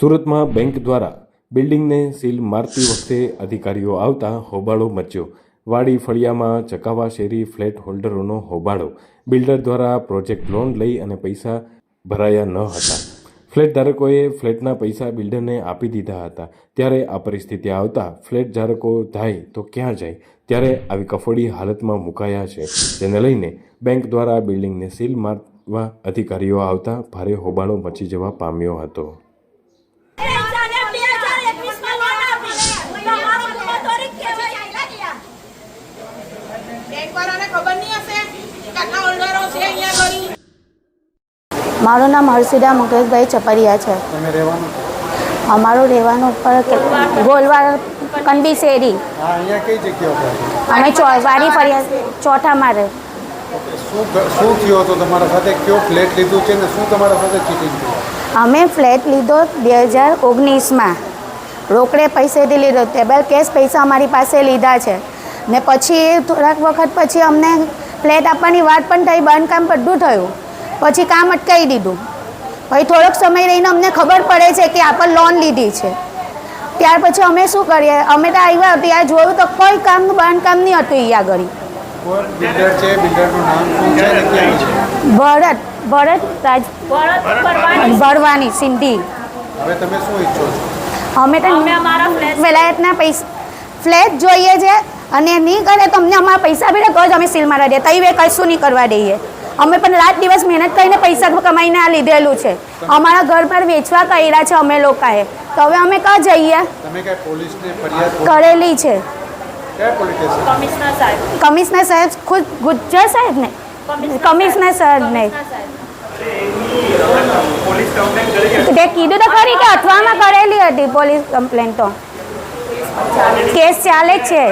સુરતમાં બેંક દ્વારા બિલ્ડિંગને સીલ મારતી વખતે અધિકારીઓ આવતા હોબાળો મચ્યો. વાડી ફળિયામાં ચકાવા શેરી ફ્લેટ હોલ્ડરોનો હોબાળો. બિલ્ડર દ્વારા પ્રોજેક્ટ લોન લઈ અને પૈસા ભરાયા ન હતા. ફ્લેટ ધારકોએ ફ્લેટના પૈસા બિલ્ડરને આપી દીધા હતા. ત્યારે આ પરિસ્થિતિ આવતા ફ્લેટ ધારકો થાય તો ક્યાં જાય? ત્યારે આવી કફોડી હાલતમાં મુકાયા છે. જેને લઈને બેંક દ્વારા બિલ્ડિંગને સીલ મારવા અધિકારીઓ આવતા ભારે હોબાળો મચી જવા પામ્યો હતો બેંકવાળાને ખબર નહીં હશે કે આટલા હોલ્ડરો છે અહીંયા આગળ મારું નામ હર્ષિદા મુકેશભાઈ ચપરિયા છે. અમારું રહેવાનું ઉપર ગોલવાર કંડી શેરી. હા અહીંયા કઈ જગ્યા ઉપર અમે ચો વાડી ફર્યા ચોથા મારે શું ક- શું તમારા સાથે? કયો ફ્લેટ લીધું છે ને શું તમારા સાથે ચીટિંગ અમે ફ્લેટ લીધો બે હજાર ઓગણીસમાં. રોકડે પૈસેથી લીધો ટેબલ કેશ પૈસા અમારી પાસે લીધા છે. ને પછી થોડાક વખત પછી અમને ફ્લેટ આપવાની વાત પણ થઈ બાંધકામ બધું થયું. પછી કામ અટકાવી દીધું. પછી થોડોક સમય રહીને અમને ખબર પડે છે કે આપણે લોન લીધી છે. ત્યાર પછી અમે શું કરીએ? અમે તો આવ્યા ત્યાં જોયું તો કોઈ કામ બાંધકામ નહીં હતું અહીંયા આગળ. ભરત ભરત રાજ ભરવાની. સિંધી. હવે તમે શું ઈચ્છો છો? અમે તો વેલાયતના પૈસા ફ્લેટ જોઈએ છે અને નહીં કરે તો અમને અમારા પૈસા બી તો જ અમે સીલ મારા દે તઈ વે કશું નહીં કરવા દઈએ. અમે પણ રાત દિવસ મહેનત કરીને પૈસા કમાઈને આ લીધેલું છે. અમારા ઘર પર વેચવા કર્યા છે અમે લોકોએ. તો હવે અમે ક્યાં જઈએ? કરેલી છે. કમિશનર સાહેબ. ખુદ ગુજ્જર સાહેબ ને? કમિશનર સાહેબ. ને? તે કીધું તો ખરી કે અથવામાં કરેલી હતી પોલીસ કમ્પ્લેન તો. કેસ ચાલે છે?